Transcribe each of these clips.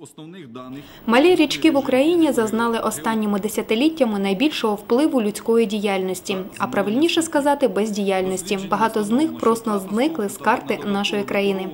Основних даних Малі річки в Україні зазнали останніми десятиліттями найбільшого впливу людської діяльності, а правильніше сказати, бездіяльності. Багато з них просто зникли з карти нашої країни.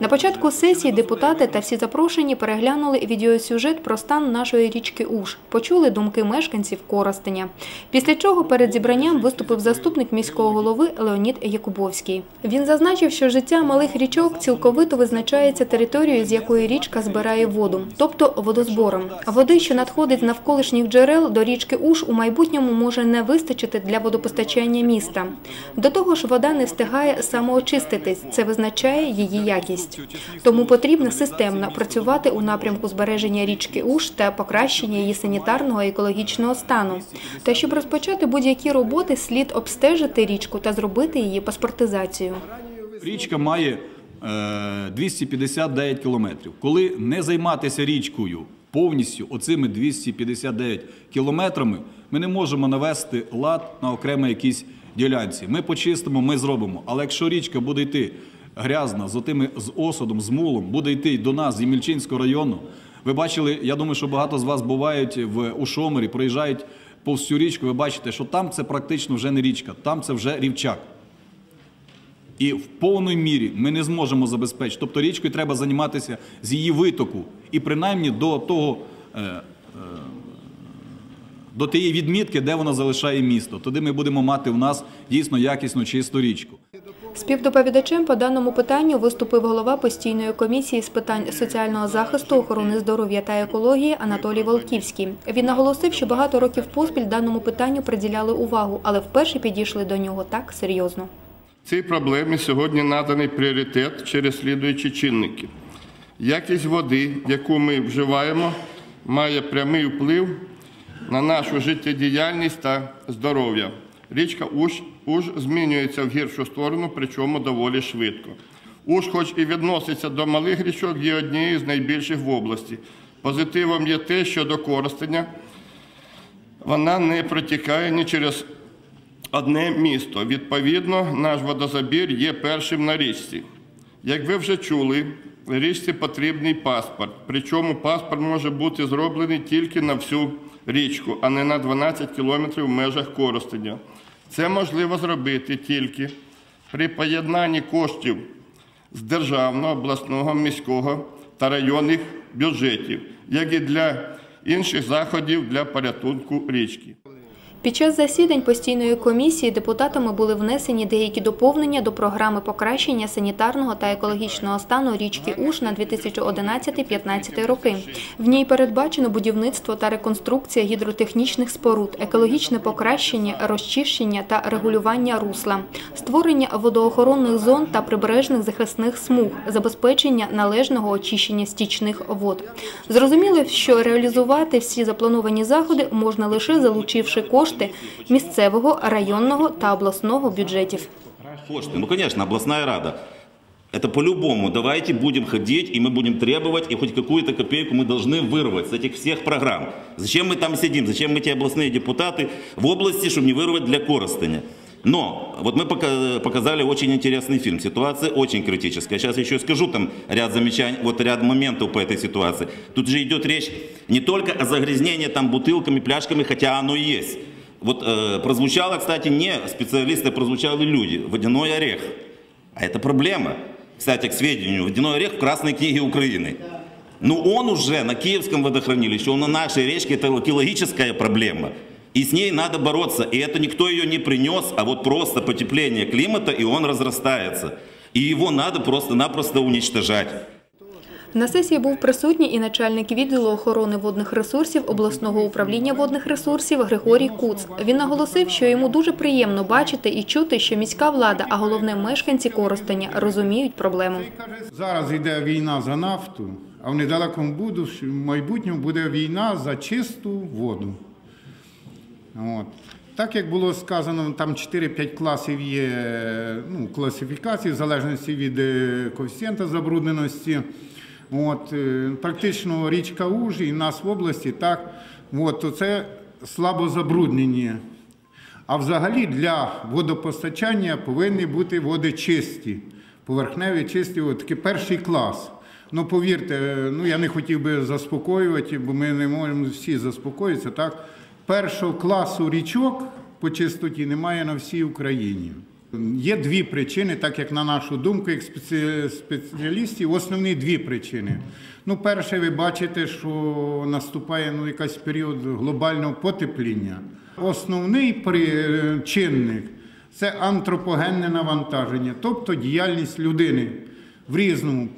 На початку сесії депутати та всі запрошені переглянули відеосюжет про стан нашої річки Уж, почули думки мешканців Коростеня. Після чого перед зібранням виступив заступник міського голови Леонід Якубовський. Він зазначив, що життя малих річок цілковито визначається територією, з якої річка збирає воду, тобто водозбором. Води, що надходить з навколишніх джерел до річки Уж, у майбутньому може не вистачити для водопостачання міста. До того ж, вода не встигає самоочиститись, це визначає її якість. Тому потрібно системно працювати у напрямку збереження річки Уж та покращення її санітарного і екологічного стану. Та щоб розпочати будь-які роботи, слід обстежити річку та зробити її паспортизацію. річка має 259 кілометрів. Коли не займатися річкою повністю оцими 259 кілометрами, ми не можемо навести лад на окремій якійсь ділянці. Ми почистимо, ми зробимо. Але якщо річка буде йти грязна з отими з осадом, з мулом, буде йти до нас з Ємільчинського району. Ви бачили, я думаю, що багато з вас бувають в Ушомері, проїжджають повз цю річку. Ви бачите, що там це практично вже не річка, там це вже рівчак. І в повній мірі ми не зможемо забезпечити. Тобто річкою треба займатися з її витоку. І принаймні до того. е, е, До тієї відмітки, де вона залишає місто. Тоді ми будемо мати в нас дійсно якісну чисту річку. Співдоповідачем по даному питанню виступив голова постійної комісії з питань соціального захисту, охорони здоров'я та екології Анатолій Волківський. Він наголосив, що багато років поспіль даному питанню приділяли увагу, але вперше підійшли до нього так серйозно. Цій проблемі сьогодні наданий пріоритет через слідуючі чинники. Якість води, яку ми вживаємо, має прямий вплив на нашу життєдіяльність та здоров'я. Річка Уж, Уж змінюється в гіршу сторону, причому доволі швидко. Уж, хоч і відноситься до малих річок, є однією з найбільших в області. Позитивом є те, що до користення вона не протікає ні через одне місто. Відповідно, наш водозабір є першим на річці. Як ви вже чули, річці потрібний паспорт. Причому паспорт може бути зроблений тільки на всю річку, а не на 12 кілометрів в межах Коростеня. Це можливо зробити тільки при поєднанні коштів з державного, обласного, міського та районних бюджетів, як і для інших заходів для порятунку річки. Під час засідань постійної комісії депутатами були внесені деякі доповнення до програми покращення санітарного та екологічного стану річки Уж на 2011-2015 роки. В ній передбачено будівництво та реконструкція гідротехнічних споруд, екологічне покращення, розчищення та регулювання русла, створення водоохоронних зон та прибережних захисних смуг, забезпечення належного очищення стічних вод. Зрозуміло, що реалізувати всі заплановані заходи можна лише залучивши кошти місцевого, районного та обласного бюджетів. Кошты. Ну, конечно, областная рада. Это по-любому. Давайте будем ходить, и мы будем требовать, и хоть какую-то копейку мы должны вырвать с этих всех программ. Зачем мы там сидим? Зачем мы, те областные депутаты, в области, чтобы не вырвать для Коростеня? Но вот мы пока- показали очень интересный фильм. Ситуация очень критическая. Сейчас еще скажу там ряд замечаний, вот ряд моментов по этой ситуации. Тут же идет речь не только о загрязнении там бутылками, пляшками, хотя оно и есть. Вот э, прозвучало, кстати, не специалисты, прозвучали люди. Водяной орех. А это проблема. Кстати, к сведению, водяной орех в Красной книге Украины. Но он уже на Киевском водохранилище, он на нашей речке, это экологическая проблема. И с ней надо бороться. И это никто ее не принес, а вот просто потепление климата, и он разрастается. И его надо просто-напросто уничтожать. На сесії був присутній і начальник відділу охорони водних ресурсів обласного управління водних ресурсів Григорій Куц. Він наголосив, що йому дуже приємно бачити і чути, що міська влада, а головне мешканці Коростеня, розуміють проблему. Зараз йде війна за нафту, а в недалекому будущ- майбутньому буде війна за чисту воду. От. Так як було сказано, там 4-5 класів є ну, класифікації в залежності від е, коефіцієнта забрудненості. От, е, практично річка Уж і нас в області, так, от, то це слабо забруднені. А взагалі для водопостачання повинні бути води чисті, поверхневі чисті, от такий перший клас. Ну, повірте, ну я не хотів би заспокоювати, бо ми не можемо всі заспокоїтися. Так, першого класу річок по чистоті немає на всій Україні. Є дві причини, так як на нашу думку, як спеціалістів, основні дві причини. Ну, перше, ви бачите, що наступає ну, якийсь період глобального потепління. Основний чинник це антропогенне навантаження, тобто діяльність людини в різному,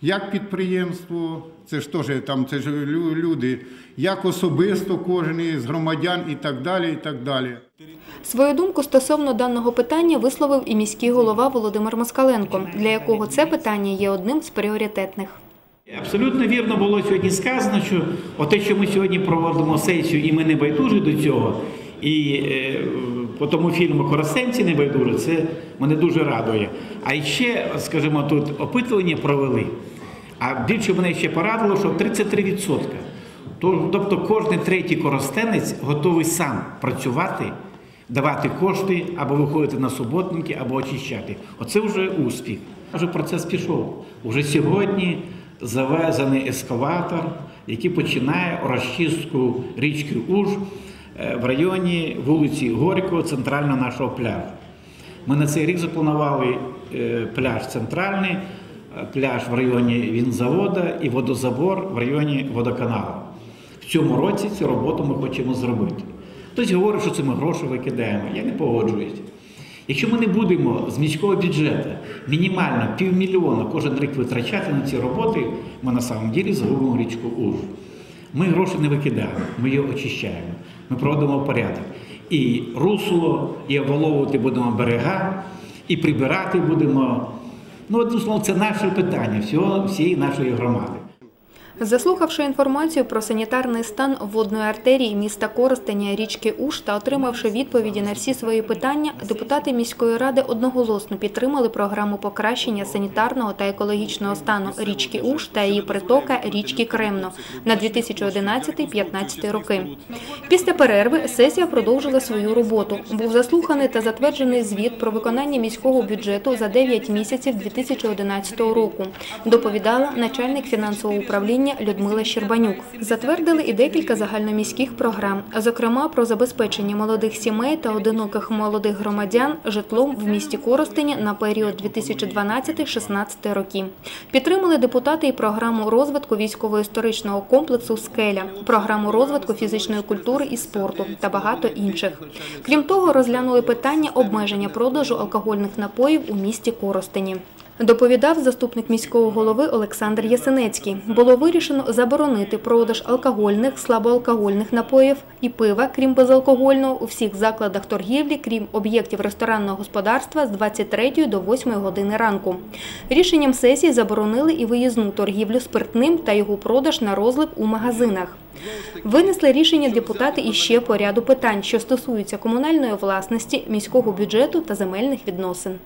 як підприємство, це ж теж там це ж люди, як особисто кожен із громадян і так далі. і так далі. Свою думку стосовно даного питання висловив і міський голова Володимир Москаленко, для якого це питання є одним з пріоритетних. Абсолютно вірно було сьогодні сказано, що те, що ми сьогодні проводимо сесію, і ми не байдужі до цього, і е, по тому фільму Коростенці не байдужі, це мене дуже радує. А ще, скажімо, тут опитування провели. А більше мене ще порадило, що 33%. То- Тобто кожен третій коростенець готовий сам працювати, давати кошти або виходити на суботники, або очищати. Оце вже успіх. Вже процес пішов. Уже сьогодні завезений ескалатор, який починає розчистку річки Уж е, в районі вулиці Горького, центрального нашого пляжу. Ми на цей рік запланували е, пляж центральний, пляж в районі вінзавода і водозабор в районі водоканалу. В цьому році цю роботу ми хочемо зробити. Хтось говорить, що це ми гроші викидаємо. Я не погоджуюсь. Якщо ми не будемо з міського бюджету мінімально півмільйона кожен рік витрачати на ці роботи, ми на самом ділі загубимо річку Уж. Ми гроші не викидаємо, ми її очищаємо, ми проводимо порядок. І русло, і обваловувати будемо берега, і прибирати будемо. Ну, одним словом, це наше питання всього, всієї нашої громади. Заслухавши інформацію про санітарний стан водної артерії міста Коростеня річки Уж та отримавши відповіді на всі свої питання, депутати міської ради одноголосно підтримали програму покращення санітарного та екологічного стану річки Уж та її притока річки Кремно на 2011-2015 роки. Після перерви сесія продовжила свою роботу. Був заслуханий та затверджений звіт про виконання міського бюджету за 9 місяців 2011 року. Доповідала начальник фінансового управління Людмила Щербанюк. Затвердили і декілька загальноміських програм, зокрема про забезпечення молодих сімей та одиноких молодих громадян житлом в місті Коростені на період 2012-16 років. Підтримали депутати і програму розвитку військово-історичного комплексу Скеля, програму розвитку фізичної культури і спорту та багато інших. Крім того, розглянули питання обмеження продажу алкогольних напоїв у місті Коростені. Доповідав заступник міського голови Олександр Ясенецький. Було вирішено заборонити продаж алкогольних, слабоалкогольних напоїв і пива, крім безалкогольного, у всіх закладах торгівлі, крім об'єктів ресторанного господарства з 23 до 8 години ранку. Рішенням сесії заборонили і виїзну торгівлю спиртним та його продаж на розлив у магазинах. Винесли рішення депутати іще по ряду питань, що стосуються комунальної власності, міського бюджету та земельних відносин.